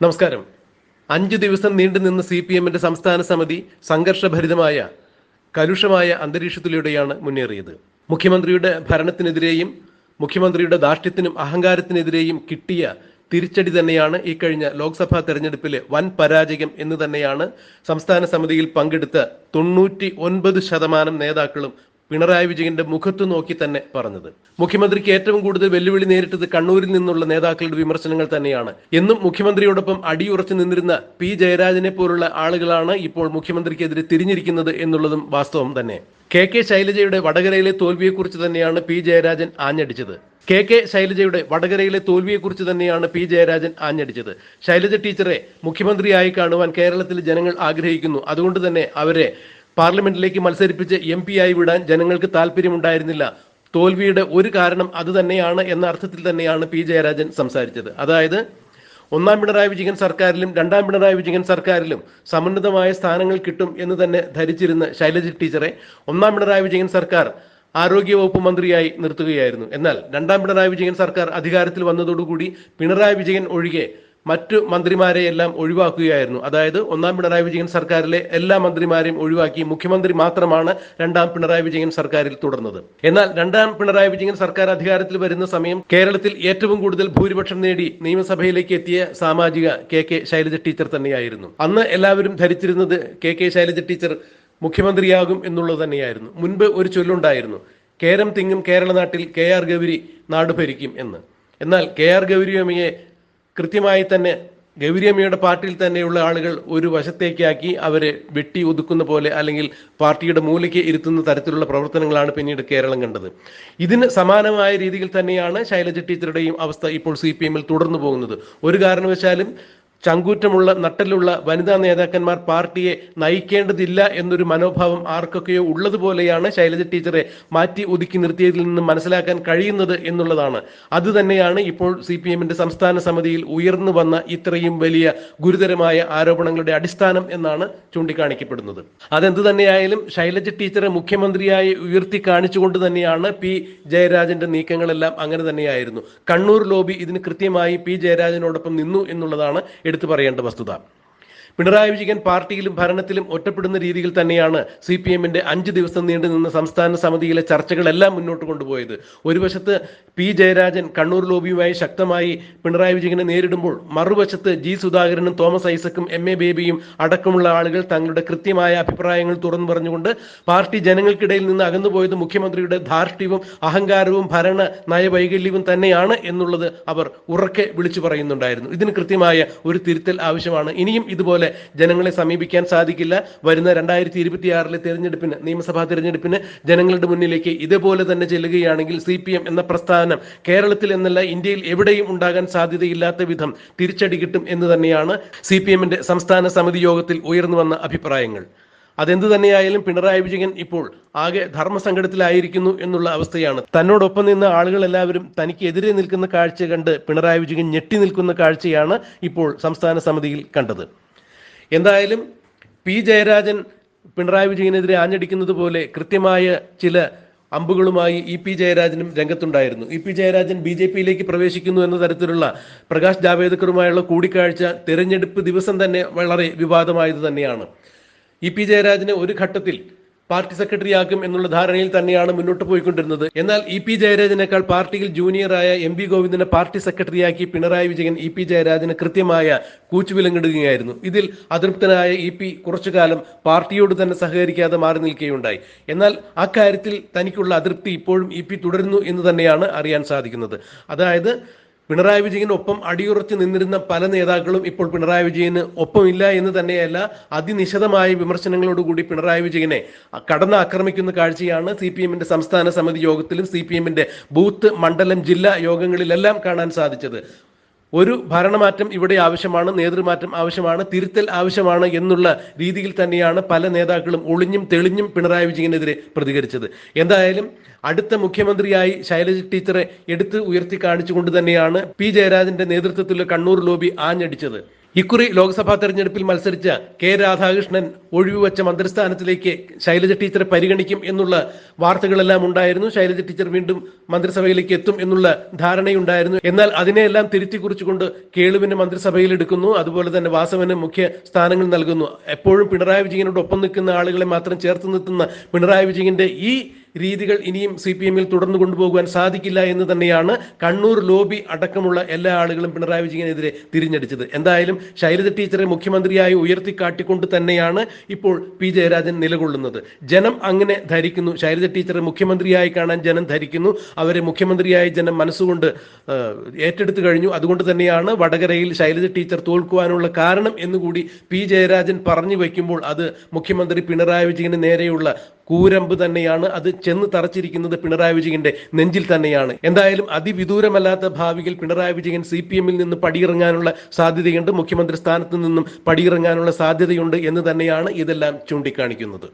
നമസ്കാരം. അഞ്ചു ദിവസം നീണ്ടുനിന്ന സി പി എമ്മിന്റെ സംസ്ഥാന സമിതി സംഘർഷഭരിതമായ കലുഷമായ അന്തരീക്ഷത്തിലൂടെയാണ് മുന്നേറിയത്. മുഖ്യമന്ത്രിയുടെ ഭരണത്തിനെതിരെയും മുഖ്യമന്ത്രിയുടെ ധാർഷ്ട്യത്തിനും അഹങ്കാരത്തിനെതിരെയും കിട്ടിയ തിരിച്ചടി തന്നെയാണ് ഈ കഴിഞ്ഞ ലോക്സഭാ തെരഞ്ഞെടുപ്പിലെ വൻ പരാജയം എന്ന് തന്നെയാണ് സംസ്ഥാന സമിതിയിൽ പങ്കെടുത്ത തൊണ്ണൂറ്റി ഒൻപത് ശതമാനം നേതാക്കളും പിണറായി വിജയന്റെ മുഖത്തു നോക്കി തന്നെ പറഞ്ഞത്. മുഖ്യമന്ത്രിക്ക് ഏറ്റവും കൂടുതൽ വെല്ലുവിളി നേരിട്ടത് കണ്ണൂരിൽ നിന്നുള്ള നേതാക്കളുടെ വിമർശനങ്ങൾ തന്നെയാണ്. എന്നും മുഖ്യമന്ത്രിയോടൊപ്പം അടിയുറച്ചു നിന്നിരുന്ന പി. ജയരാജനെ പോലുള്ള ആളുകളാണ് ഇപ്പോൾ മുഖ്യമന്ത്രിക്കെതിരെ തിരിഞ്ഞിരിക്കുന്നത് എന്നുള്ളതും വാസ്തവം തന്നെ. കെ. കെ. ശൈലജയുടെ വടകരയിലെ തോൽവിയെക്കുറിച്ച് തന്നെയാണ് പി. ജയരാജൻ ആഞ്ഞടിച്ചത്. കെ. കെ. ശൈലജയുടെ വടകരയിലെ തോൽവിയെക്കുറിച്ച് തന്നെയാണ് പി. ജയരാജൻ ആഞ്ഞടിച്ചത്. ശൈലജ ടീച്ചറെ മുഖ്യമന്ത്രിയായി കാണുവാൻ കേരളത്തിലെ ജനങ്ങൾ ആഗ്രഹിക്കുന്നു. അതുകൊണ്ട് തന്നെ അവരെ പാർലമെന്റിലേക്ക് മത്സരിപ്പിച്ച് എം ആയി വിടാൻ ജനങ്ങൾക്ക് താല്പര്യമുണ്ടായിരുന്നില്ല തോൽവിയുടെ ഒരു കാരണം അത് തന്നെയാണ് എന്ന അർത്ഥത്തിൽ തന്നെയാണ് പി ജയരാജൻ സംസാരിച്ചത്. അതായത് ഒന്നാം പിണറായി വിജയൻ സർക്കാരിലും രണ്ടാം പിണറായി വിജയൻ സർക്കാരിലും സമുന്നതമായ സ്ഥാനങ്ങൾ കിട്ടും എന്ന് തന്നെ ധരിച്ചിരുന്ന ശൈലജ ടീച്ചറെ ഒന്നാം പിണറായി വിജയൻ സർക്കാർ ആരോഗ്യവകുപ്പ് മന്ത്രിയായി നിർത്തുകയായിരുന്നു. എന്നാൽ രണ്ടാം പിണറായി വിജയൻ സർക്കാർ അധികാരത്തിൽ വന്നതോടുകൂടി പിണറായി വിജയൻ ഒഴികെ മറ്റു മന്ത്രിമാരെ എല്ലാം ഒഴിവാക്കുകയായിരുന്നു. അതായത് ഒന്നാം പിണറായി വിജയൻ സർക്കാരിലെ എല്ലാ മന്ത്രിമാരെയും ഒഴിവാക്കി മുഖ്യമന്ത്രി മാത്രമാണ് രണ്ടാം പിണറായി വിജയൻ സർക്കാരിൽ തുടർന്നത്. എന്നാൽ രണ്ടാം പിണറായി വിജയൻ സർക്കാർ അധികാരത്തിൽ വരുന്ന സമയം കേരളത്തിൽ ഏറ്റവും കൂടുതൽ ഭൂരിപക്ഷം നേടി നിയമസഭയിലേക്ക് എത്തിയ സാമാജിക കെ കെ ശൈലജ ടീച്ചർ തന്നെയായിരുന്നു. അന്ന് എല്ലാവരും ധരിച്ചിരുന്നത് കെ കെ ശൈലജ ടീച്ചർ മുഖ്യമന്ത്രിയാകും എന്നുള്ളത് തന്നെയായിരുന്നു. മുൻപ് ഒരു ചൊല്ലുണ്ടായിരുന്നു കേരം തിങ്ങും കേരള നാട്ടിൽ കെ ആർ ഗൗരി നാട് ഭരിക്കും എന്ന്. എന്നാൽ കെ ആർ ഗൗരിയമ്മയെ കൃത്യമായി തന്നെ ഗൗരിയമ്മയുടെ പാർട്ടിയിൽ തന്നെയുള്ള ആളുകൾ ഒരു വശത്തേക്കാക്കി അവരെ വെട്ടി ഒതുക്കുന്ന പോലെ അല്ലെങ്കിൽ പാർട്ടിയുടെ മൂലയ്ക്ക് ഇരുത്തുന്ന തരത്തിലുള്ള പ്രവർത്തനങ്ങളാണ് പിന്നീട് കേരളം കണ്ടത്. ഇതിന് സമാനമായ രീതിയിൽ തന്നെയാണ് ശൈലജ ടീച്ചറുടെയും അവസ്ഥ ഇപ്പോൾ സി പി എമ്മിൽ തുടർന്നു പോകുന്നത്. ഒരു കാരണവശാലും ചങ്കൂറ്റമുള്ള നട്ടലുള്ള വനിതാ നേതാക്കന്മാർ പാർട്ടിയെ നയിക്കേണ്ടതില്ല എന്നൊരു മനോഭാവം ആർക്കൊക്കെയോ ഉള്ളതുപോലെയാണ് ശൈലജ ടീച്ചറെ മാറ്റി ഒതുക്കി നിർത്തിയതിൽ നിന്ന് മനസ്സിലാക്കാൻ കഴിയുന്നത് എന്നുള്ളതാണ്. അത് തന്നെയാണ് ഇപ്പോൾ സി പി എമ്മിന്റെ സംസ്ഥാന സമിതിയിൽ ഉയർന്നു വന്ന ഇത്രയും വലിയ ഗുരുതരമായ ആരോപണങ്ങളുടെ അടിസ്ഥാനം എന്നാണ് ചൂണ്ടിക്കാണിക്കപ്പെടുന്നത്. അതെന്ത് തന്നെയായാലും ശൈലജ ടീച്ചറെ മുഖ്യമന്ത്രിയായി ഉയർത്തി കാണിച്ചുകൊണ്ട് തന്നെയാണ് പി ജയരാജന്റെ നീക്കങ്ങളെല്ലാം അങ്ങനെ തന്നെയായിരുന്നു. കണ്ണൂർ ലോബി ഇതിന് കൃത്യമായി പി ജയരാജനോടൊപ്പം നിന്നു എന്നുള്ളതാണ് എടുത്തു പറയേണ്ട വസ്തുത. പിണറായി വിജയൻ പാർട്ടിയിലും ഭരണത്തിലും ഒറ്റപ്പെടുന്ന രീതിയിൽ തന്നെയാണ് സി പി എമ്മിന്റെ അഞ്ച് ദിവസം നീണ്ടു നിന്ന സംസ്ഥാന സമിതിയിലെ ചർച്ചകളെല്ലാം മുന്നോട്ട് കൊണ്ടുപോയത്. ഒരു വശത്ത് പി ജയരാജൻ കണ്ണൂർ ലോബിയുമായി ശക്തമായി പിണറായി വിജയനെ നേരിടുമ്പോൾ മറുവശത്ത് ജി സുധാകരനും തോമസ് ഐസക്കും എം എ ബേബിയും അടക്കമുള്ള ആളുകൾ തങ്ങളുടെ കൃത്യമായ അഭിപ്രായങ്ങൾ തുറന്നു പറഞ്ഞുകൊണ്ട് പാർട്ടി ജനങ്ങൾക്കിടയിൽ നിന്ന് അകന്നുപോയത് മുഖ്യമന്ത്രിയുടെ ധാർഷ്ട്യവും അഹങ്കാരവും ഭരണ നയവൈകല്യവും തന്നെയാണ് എന്നുള്ളത് അവർ ഉറക്കെ വിളിച്ചു പറയുന്നുണ്ടായിരുന്നു. ഇതിന് കൃത്യമായ ഒരു തിരുത്തൽ ആവശ്യമാണ്. ഇനിയും ഇതുപോലെ ജനങ്ങളെ സമീപിക്കാൻ സാധിക്കില്ല. വരുന്ന രണ്ടായിരത്തി ഇരുപത്തിയാറിലെ തെരഞ്ഞെടുപ്പിന് നിയമസഭാ തെരഞ്ഞെടുപ്പിന് ജനങ്ങളുടെ മുന്നിലേക്ക് ഇതുപോലെ തന്നെ ചെല്ലുകയാണെങ്കിൽ സി പി എം എന്ന പ്രസ്ഥാനം കേരളത്തിൽ എന്നല്ല ഇന്ത്യയിൽ എവിടെയും ഉണ്ടാകാൻ സാധ്യതയില്ലാത്ത വിധം തിരിച്ചടി കിട്ടും എന്ന് തന്നെയാണ് സി പി എമ്മിന്റെ സംസ്ഥാന സമിതി യോഗത്തിൽ ഉയർന്നു വന്ന അഭിപ്രായങ്ങൾ. അതെന്ത് തന്നെയായാലും പിണറായി വിജയൻ ഇപ്പോൾ ആകെ ധർമ്മസങ്കടത്തിലായിരിക്കുന്നു എന്നുള്ള അവസ്ഥയാണ്. തന്നോടൊപ്പം നിന്ന ആളുകൾ എല്ലാവരും തനിക്ക് എതിരെ നിൽക്കുന്ന കാഴ്ച കണ്ട് പിണറായി വിജയൻ ഞെട്ടി നിൽക്കുന്ന കാഴ്ചയാണ് ഇപ്പോൾ സംസ്ഥാന സമിതിയിൽ കണ്ടത്. എന്തായാലും പി ജയരാജൻ പിണറായി വിജയനെതിരെ ആഞ്ഞടിക്കുന്നത് പോലെ കൃത്യമായ ചില അമ്പുകളുമായി ഇ പി ജയരാജനും രംഗത്തുണ്ടായിരുന്നു. E P Jayarajan B J പിയിലേക്ക് പ്രവേശിക്കുന്നു എന്ന തരത്തിലുള്ള പ്രകാശ് ജാവേദ്കറുമായുള്ള കൂടിക്കാഴ്ച തെരഞ്ഞെടുപ്പ് ദിവസം തന്നെ വളരെ വിവാദമായത് തന്നെയാണ്. ഇ പി ജയരാജന് ഒരു ഘട്ടത്തിൽ പാർട്ടി സെക്രട്ടറിയാക്കും എന്നുള്ള ധാരണയിൽ തന്നെയാണ് മുന്നോട്ട് പോയിക്കൊണ്ടിരുന്നത്. എന്നാൽ ഇ പി ജയരാജനേക്കാൾ പാർട്ടിയിൽ ജൂനിയറായ എം പി ഗോവിന്ദനെ പാർട്ടി സെക്രട്ടറിയാക്കി പിണറായി വിജയൻ ഇ പി ജയരാജന് കൃത്യമായ കൂച്ചുവിലങ്ങിടുകയായിരുന്നു. ഇതിൽ അതൃപ്തനായ ഇ പി കുറച്ചു കാലം പാർട്ടിയോട് തന്നെ സഹകരിക്കാതെ മാറി നിൽക്കുകയുണ്ടായി. എന്നാൽ അക്കാര്യത്തിൽ തനിക്കുള്ള അതൃപ്തി ഇപ്പോഴും ഇ പി തുടരുന്നു എന്ന് തന്നെയാണ് അറിയാൻ സാധിക്കുന്നത്. അതായത് പിണറായി വിജയന് ഒപ്പം അടിയുറച്ച് നിന്നിരുന്ന പല നേതാക്കളും ഇപ്പോൾ പിണറായി വിജയന് ഒപ്പമില്ല എന്ന് തന്നെയല്ല അതിനിശിതമായ വിമർശനങ്ങളോടുകൂടി പിണറായി വിജയനെ കടന്ന് ആക്രമിക്കുന്ന കാഴ്ചയാണ് സി പി എമ്മിന്റെ സംസ്ഥാന സമിതി യോഗത്തിലും സി പി എമ്മിന്റെ ബൂത്ത് മണ്ഡലം ജില്ലാ യോഗങ്ങളിലെല്ലാം കാണാൻ സാധിച്ചത്. ഒരു ഭരണമാറ്റം ഇവിടെ ആവശ്യമാണ് നേതൃമാറ്റം ആവശ്യമാണ് തിരുത്തൽ ആവശ്യമാണ് എന്നുള്ള രീതിയിൽ തന്നെയാണ് പല നേതാക്കളും ഒളിഞ്ഞും തെളിഞ്ഞും പിണറായി വിജയനെതിരെ പ്രതികരിച്ചത്. എന്തായാലും അടുത്ത മുഖ്യമന്ത്രിയായി ശൈലജ ടീച്ചറെ എടുത്ത് ഉയർത്തി കാണിച്ചുകൊണ്ട് തന്നെയാണ് പി ജയരാജന്റെ നേതൃത്വത്തിലുള്ള കണ്ണൂർ ലോബി ആഞ്ഞടിച്ചത്. ഇക്കുറി ലോക്സഭാ തെരഞ്ഞെടുപ്പിൽ മത്സരിച്ച കെ രാധാകൃഷ്ണൻ ഒഴിവുവെച്ച മന്ത്രിസ്ഥാനത്തിലേക്ക് ശൈലജ ടീച്ചറെ പരിഗണിക്കും എന്നുള്ള വാർത്തകളെല്ലാം ഉണ്ടായിരുന്നു. ശൈലജ ടീച്ചർ വീണ്ടും മന്ത്രിസഭയിലേക്ക് എത്തും എന്നുള്ള ധാരണയുണ്ടായിരുന്നു. എന്നാൽ അതിനെയെല്ലാം തിരുത്തി കുറിച്ചുകൊണ്ട് കേളുവിനെ മന്ത്രിസഭയിൽ എടുക്കുന്നു. അതുപോലെ തന്നെ വാസവന് മുഖ്യ സ്ഥാനങ്ങൾ നൽകുന്നു. എപ്പോഴും പിണറായി വിജയനോട് ഒപ്പം നിൽക്കുന്ന ആളുകളെ മാത്രം ചേർത്ത് നിർത്തുന്ന പിണറായി വിജയന്റെ ഈ രീതികൾ ഇനിയും സി പി എമ്മിൽ തുടർന്നു കൊണ്ടുപോകുവാൻ സാധിക്കില്ല എന്ന് തന്നെയാണ് കണ്ണൂർ ലോബി അടക്കമുള്ള എല്ലാ ആളുകളും പിണറായി വിജയനെതിരെ തിരിഞ്ഞടിച്ചത്. എന്തായാലും ശൈലജ ടീച്ചറെ മുഖ്യമന്ത്രിയായി ഉയർത്തിക്കാട്ടിക്കൊണ്ട് തന്നെയാണ് ഇപ്പോൾ പി ജയരാജൻ നിലകൊള്ളുന്നത്. ജനം അങ്ങനെ ധരിക്കുന്നു. ശൈലജ ടീച്ചറെ മുഖ്യമന്ത്രിയായി കാണാൻ ജനം ധരിക്കുന്നു. അവരെ മുഖ്യമന്ത്രിയായി ജനം മനസ്സുകൊണ്ട് ഏറ്റെടുത്തു കഴിഞ്ഞു. അതുകൊണ്ട് തന്നെയാണ് വടകരയിൽ ശൈലജ ടീച്ചർ തോൽക്കുവാനുള്ള കാരണം എന്നുകൂടി പി ജയരാജൻ പറഞ്ഞു വയ്ക്കുമ്പോൾ അത് മുഖ്യമന്ത്രി പിണറായി വിജയന് നേരെയുള്ള കൂരമ്പ് തന്നെയാണ് അത് ചെന്ന് തറച്ചിരിക്കുന്നത് പിണറായി വിജയന്റെ നെഞ്ചിൽ തന്നെയാണ്. എന്തായാലും അതിവിദൂരമല്ലാത്ത ഭാവിയിൽ പിണറായി വിജയൻ സി പി എമ്മിൽ നിന്ന് പടിയിറങ്ങാനുള്ള സാധ്യതയുണ്ട്. മുഖ്യമന്ത്രി സ്ഥാനത്ത് നിന്നും പടിയിറങ്ങാനുള്ള സാധ്യതയുണ്ട് എന്ന് തന്നെയാണ് ഇതെല്ലാം ചൂണ്ടിക്കാണിക്കുന്നത്.